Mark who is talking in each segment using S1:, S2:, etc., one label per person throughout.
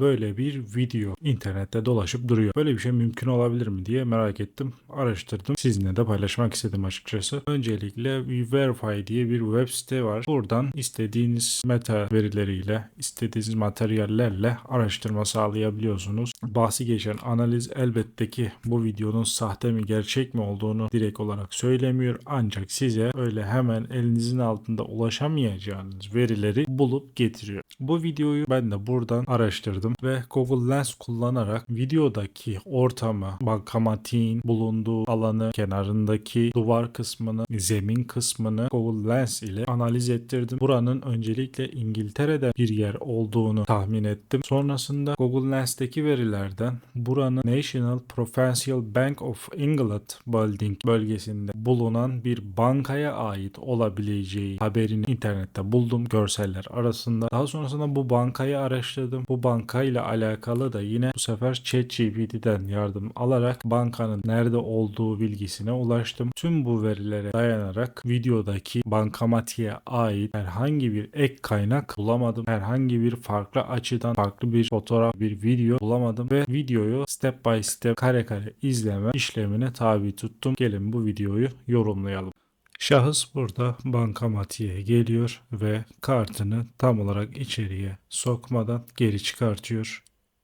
S1: böyle bir video internette dolaşıp duruyor. Böyle bir şey mümkün olabilir mi diye merak ettim. Araştırdım. Sizinle de paylaşmak istedim açıkçası. Öncelikle Verify diye bir web site var. Buradan istediğiniz meta verileriyle, istediğiniz materyallerle araştırma sağlayabiliyorsunuz. Bahsi geçen analiz elbette ki bu videonun sahte mi gerçek mi olduğunu direkt olarak söylemiyor. Ancak size öyle hemen elinizin altında ulaşamayacağınız verileri bulup getiriyor. Bu videoyu ben de buradan araştırdım ve Google Lens kullanarak videodaki ortamı, bankamatiğin bulunduğu alanı, kenarındaki duvar kısmını, zemin kısmını Google Lens ile analiz ettirdim. Buranın öncelikle İngiltere'de bir yer olduğunu tahmin ettim. Sonrasında Google Lens'teki verilerden buranın National Provincial Bank of England Building bölgesinde bulunan bir bankaya ait olabileceği haberini internette buldum görseller arasında. Daha sonrasında bu bankayı araştırdım. Bu bankayla alakalı da yine bu sefer ChatGPT'den yardım alarak bankanın nerede olduğu bilgisine ulaştım. Tüm bu verilere dayanarak videodaki bankamatiğe ait herhangi bir ek kaynak bulamadım. Herhangi bir farklı açıdan farklı bir fotoğraf, bir video bulamadım ve videoyu step by step kare kare izleme işlemine tabi tuttum. Gelin bu videoyu yorumlayalım. Şahıs burada bankamatiğe geliyor ve kartını tam olarak içeriye sokmadan geri çıkartıyor.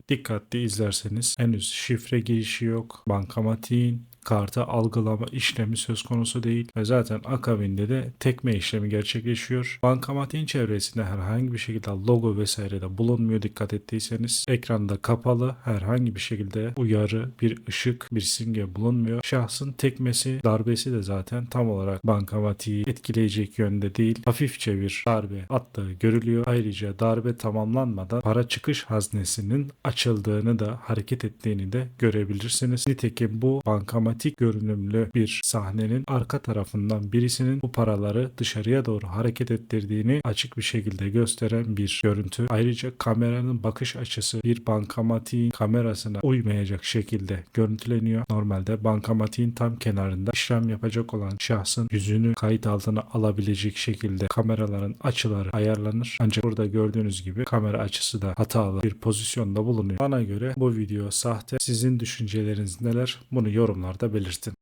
S1: Dikkatli izlerseniz henüz şifre girişi yok. Bankamatiğin kartı algılama işlemi söz konusu değil ve zaten akabinde de tekme işlemi gerçekleşiyor. Bankamatiğin çevresinde herhangi bir şekilde logo vesaire de bulunmuyor dikkat ettiyseniz. Ekranda kapalı herhangi bir şekilde uyarı, bir ışık, bir simge bulunmuyor. Şahsın tekmesi, darbesi de zaten tam olarak bankamatiği etkileyecek yönde değil. Hafifçe bir darbe attığı görülüyor. Ayrıca darbe tamamlanmadan para çıkış haznesinin açıldığını da hareket ettiğini de görebilirsiniz. Nitekim bu bankamatik görünümlü bir sahnenin arka tarafından birisinin bu paraları dışarıya doğru hareket ettirdiğini açık bir şekilde gösteren bir görüntü. Ayrıca kameranın bakış açısı bir bankamatiğin kamerasına uymayacak şekilde görüntüleniyor. Normalde bankamatiğin tam kenarında işlem yapacak olan şahsın yüzünü kayıt altına alabilecek şekilde kameraların açıları ayarlanır. Ancak burada gördüğünüz gibi kamera açısı da hatalı bir pozisyonda bulunuyor. Bana göre bu video sahte. Sizin düşünceleriniz neler? Bunu yorumlarda belirtin.